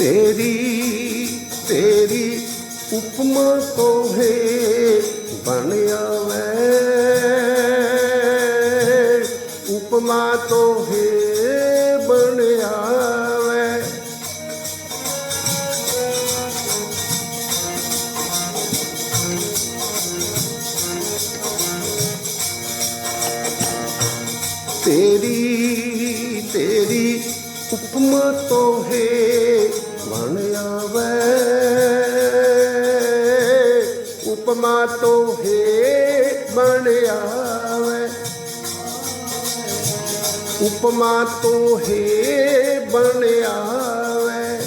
ਤੇਰੀ ਤੇਰੀ ਉਪਮਾ ਤੋਹੇ ਬਣਿਆ ਵੈ ਉਪਮਾ ਤੋਹੇ ਤੋਂ ਹੈ ਬਣਿਆ ਵੈ ਉਪਮਾ ਹੈ ਬਣਿਆ ਵੈ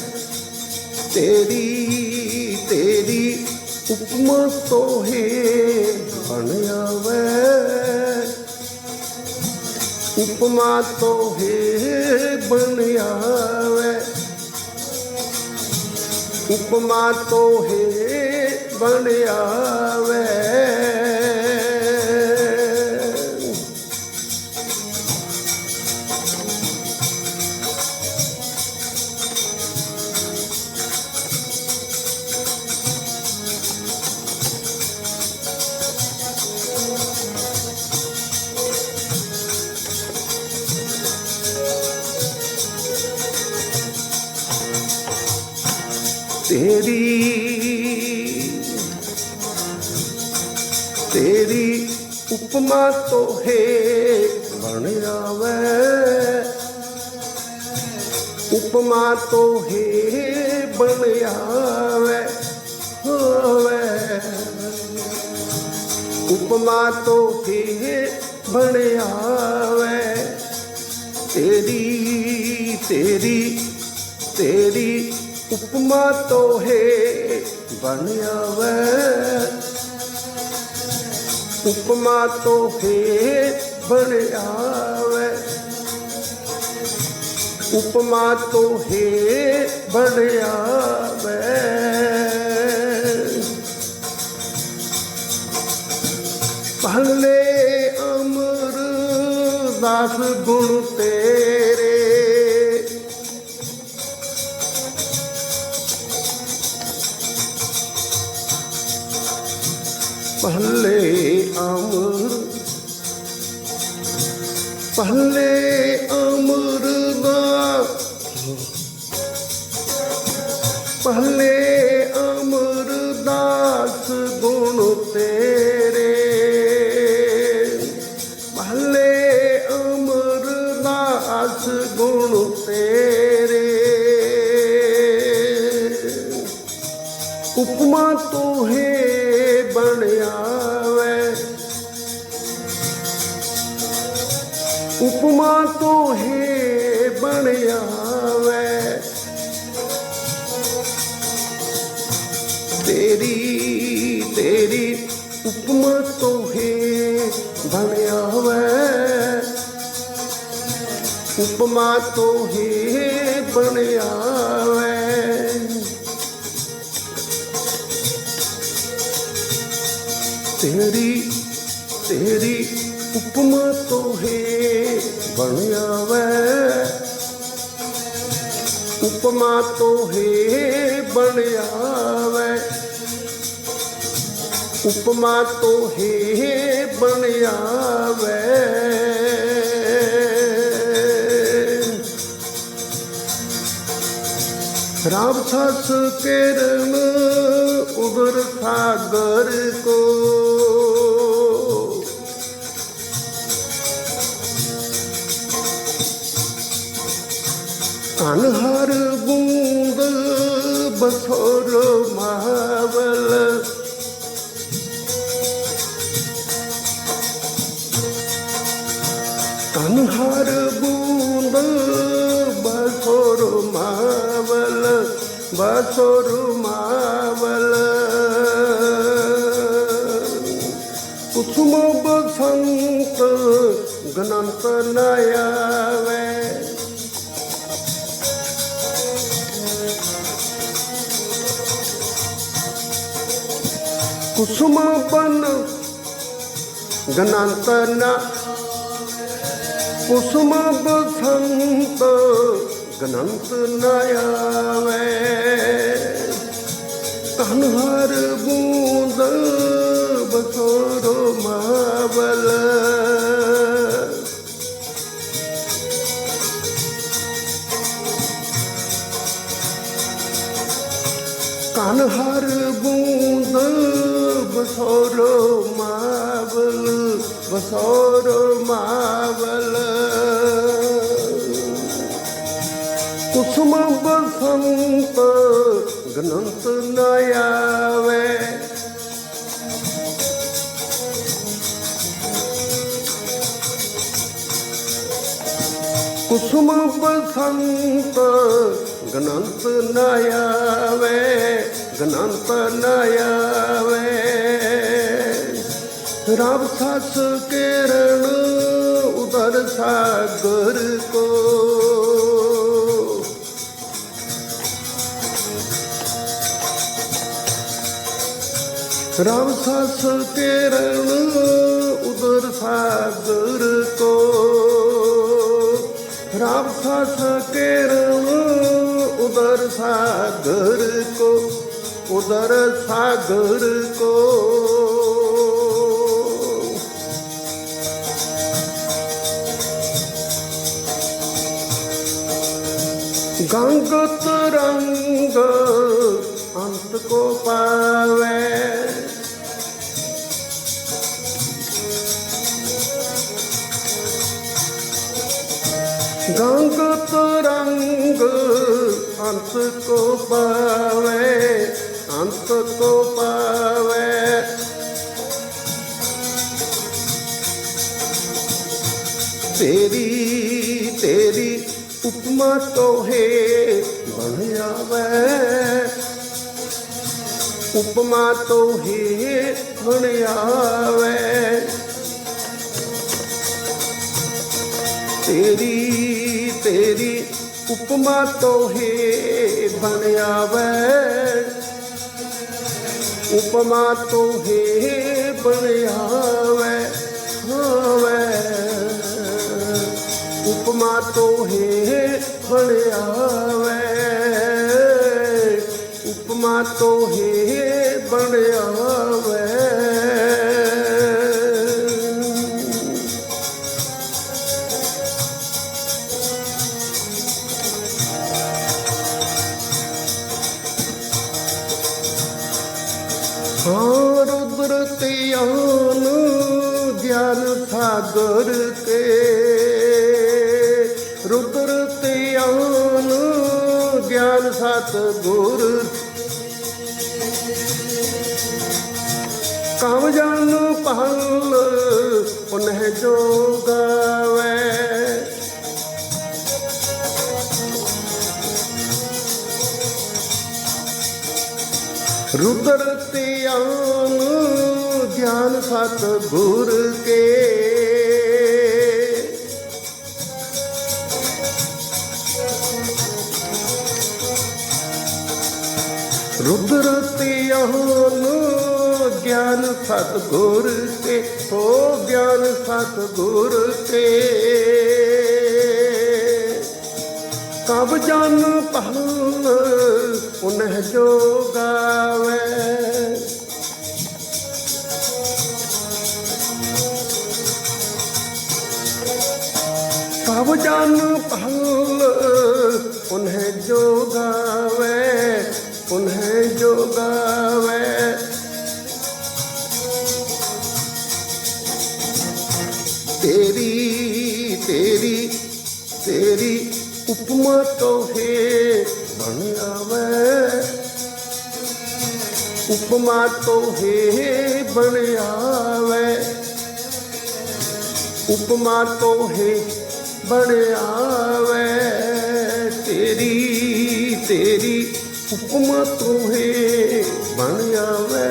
ਤੇਰੀ ਤੇਰੀ ਉਪਮਾ ਤੋਂ ਹੈ ਬਣਿਆ ਵੈ ਉਪਮਾ ਤੋਹੇ ਬਣਿਆ ਵੈ ਉਪਮਾ ਤੋਹੇ ਬਣਿਆ ਵੈ ਤੇਰੀ ਉਪਮਾ ਤੋਹੇ ਬਣਿਆ ਵੈ ਉਪਮਾ ਤੋਹੇ ਬਣਿਆ ਵੈ ਹੋਵੇ ਉਪਮਾ ਤੋਹੇ ਬਣਿਆ ਵੈ ਤੇਰੀ ਤੇਰੀ ਤੇਰੀ ਉਪਮਾ ਤੋਹੇ ਬਣਿਆ ਵੈ ਉਪਮਾ ਤੋਂ ਬਣਿਆ ਵੈ। ਉਪਮਾ ਤੋਹੇ ਬਣਿਆ ਵੈ। ਭਲੇ ਅਮਰ ਦਾਸ ਗੁਣ ਤੇ ਪਹਿਲੇ ਅਮਰ ਪਹਿਲੇ ਅਮਰ ਦਾ ਪਹਿਲੇ ਅਮਰ ਦਾਸ ਗੁਣ ਤੇ ਉਪਮਾ ਤੋਹੇ ਬਣਿਆ ਵੈ ਤੇਰੀ ਤੇਰੀ ਉਪਮਾ ਤੋਹੇ ਬਣਿਆ ਵੈ ਉਪਮਾ ਤੋਹੇ ਬਣਿਆ ਵੈ ਤੇਰੀ ਤੇਰੀ ਉਪਮਾ ਤੋਹੇ ਬਣਿਆ ਵੈ ਉਪਮਾ ਤੋਹੇ ਬਣਿਆ ਵੈ ਉਪਮਾ ਤੋਹੇ ਬਣਿਆ ਵੈ ਰਾਮ ਸਸ ਕਿਰਨ ਉਬਰ ਸਾਗਰ ਕੋ ਅਨਹਰ ਬੂੰਦ ਬਸੋਰ ਮਾਵਲ ਅਨਹਰ ਬੂੰਦ ਬਸੋਰ ਮਾਵਲ ਬਸੋਰ ਮਾਵਲ ਕੁਸੁਮ ਬਸੰਤ ਗਨੰਤ ਨਯਾਵੇ ਕੁਸੁਮ ਬਨ ਗਨੰਤ ਨ। ਕੁਸੁਮ ਬਸੰਤ ਬਸੋਰੋ ਮਾਵਲ। ਕੁਸੁਮ ਬਸੰਤ ਗਨੰਤ ਨ ਆਵੇ। ਕੁਸੁਮ ਬਸੰਤ ਗਨੰਤ ਨ ਆਵੇ। ਗਨੰਤ ਨ ਆਵੇ ਰਬ ਸਸ ਕਿਰਣ ਉਦਰ ਸਾਗਰ ਕੋ। ਰਬ ਸਸ ਕਿਰਣ ਉਦਰ ਸਾਗਰ ਕੋ। ਰਬ ਸਸ ਕਿਰਣ ਉਦਰ ਸਾਗਰ ਕੋ, ਉਦਰ ਸਾਗਰ ਕੋ। ਗੰਗ ਤਰੰਗ ਅੰਤ ਕੋ ਪਾਵੇ। ਗੰਗ ਤਰੰਗ ਅੰਤ ਕੋ ਪਾਵੇ, ਅੰਤ ਕੋ ਪਾਵੇ। ਤੇਰੀ ਤੇਰੀ ਉਪਮਾ ਤੋਹੇ ਬਣ ਆਵੇ। ਉਪਮਾ ਤੋਹੇ ਬਣ ਆਵੇ। ਤੇਰੀ ਤੇਰੀ ਉਪਮਾ ਤੋਹੇ ਬਣ ਆਵੇ। ਉਪਮਾ ਤੋਹੇ ਬਣ ਆਵੇ। ਆਵੇ। ਉਪਮਾ ਤੋਹੇ ਬਣ ਆਵੇ ਉਪਮਾ ਤੋਹੇ ਬਣ ਆਵੇ ਹਾਂ ਰੁਦਰ ਧਿਆਨ ਗਿਆਨ ਗਿਆਨ ਸਤ ਗੁਰ। ਕਮ ਜਨ ਪਹਲ ਪੁਨਹ ਜੋ ਗਾਵੇ। ਰੁਦਰ ਧਿਆਨ, ਗਿਆਨ ਸਤ ਗੁਰ ਕੇ। ਰੁਦਰ ਧਿਆਨ ਗਿਆਨ ਸਤ ਗੁਰ ਕੇ ਹੋ ਗਿਆਨ ਸਤ ਗੁਰ ਕੇ ਕਬ ਜਨ ਪਹਲ ਉਨਹ ਜੋ ਗਾਵੇ ਕਬ ਜਨ ਪਹਲ ਉਨਹ ਜੋ ਗਾਵੇ ਉਨਹ ਜੋ ਗਾਵੇ ਤੇਰੀ ਤੇਰੀ ਤੇਰੀ ਉਪਮਾ ਤੋਹੇ ਬਣ ਆਵੇ ਉਪਮਾ ਤੋਹੇ ਬਣ ਆਵੇ ਉਪਮਾ ਤੋਹੇ ਬਣ ਆਵੇ ਤੇਰੀ ਤੇਰੀ ਉਪਮਾ ਤੋਹੇ ਬਣ ਆਵੇ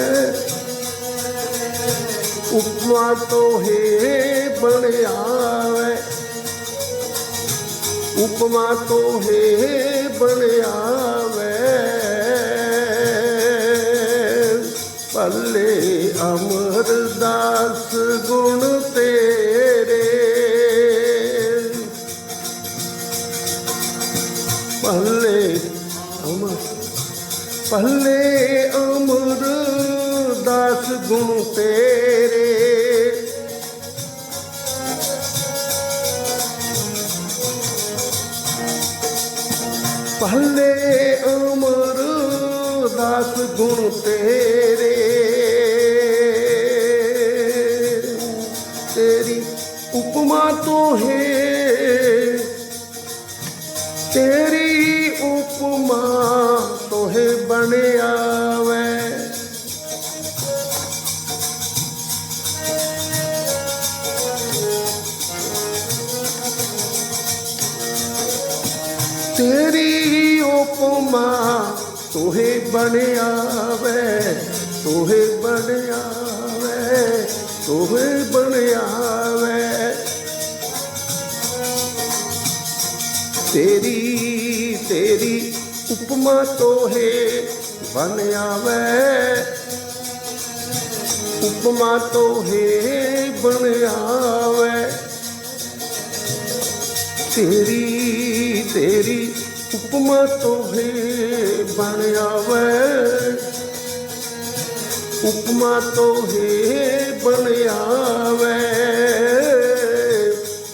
ਉਪਮਾ ਤੋਹੇ ਬਣ ਆਵੇ ਉਪਮਾ ਤੋਹੇ ਬਣ ਆਵੇ ਪੱਲੇ ਅਮਰਦਾਸ ਗੁਣ ਪਲੇ ਅਮਰ ਦਸ ਗੁਣ ਤੇਰੇ। ਪਹਲੇ ਅਮਰ ਦਸ ਗੁਣ ਤੇਰੇ। ਤੇਰੀ ਉਪਮਾ ਤੋਂ ਹੈ ਤੇਰੀ ਉਪਮਾ ਤੋਹੇ ਬਣਿਆ ਵੈ ਤੋਹੇ ਬਣਿਆ ਵੈ ਤੋਹੇ ਬਣਿਆ ਵੈ। ਤੇਰੀ ਤੇਰੀ ਉਪਮਾ ਤੋਹੇ ਬਨ ਆਵੇ ਉਪਮਾ ਤੋਹੇ ਬਨ ਆਵੇ ਤੇਰੀ ਤੇਰੀ ਉਪਮਾ ਤੋਹੇ ਬਨ ਆਵੇ। ਉਪਮਾ ਤੋਹੇ ਬਨ ਆਵੇ।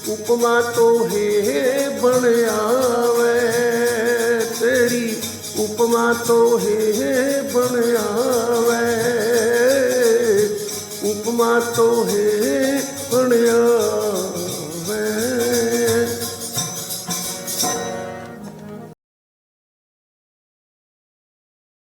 ਉਪਮਾ ਤੋਹੇ ਬਨ ਆਵੇ। ਤੇਰੀ ਉਪਮਾ ਤੋਹੇ ਬਨ ਆਵੇ। ਉਪਮਾ ਤੋਹੇ ਬਨ ਆਵੇ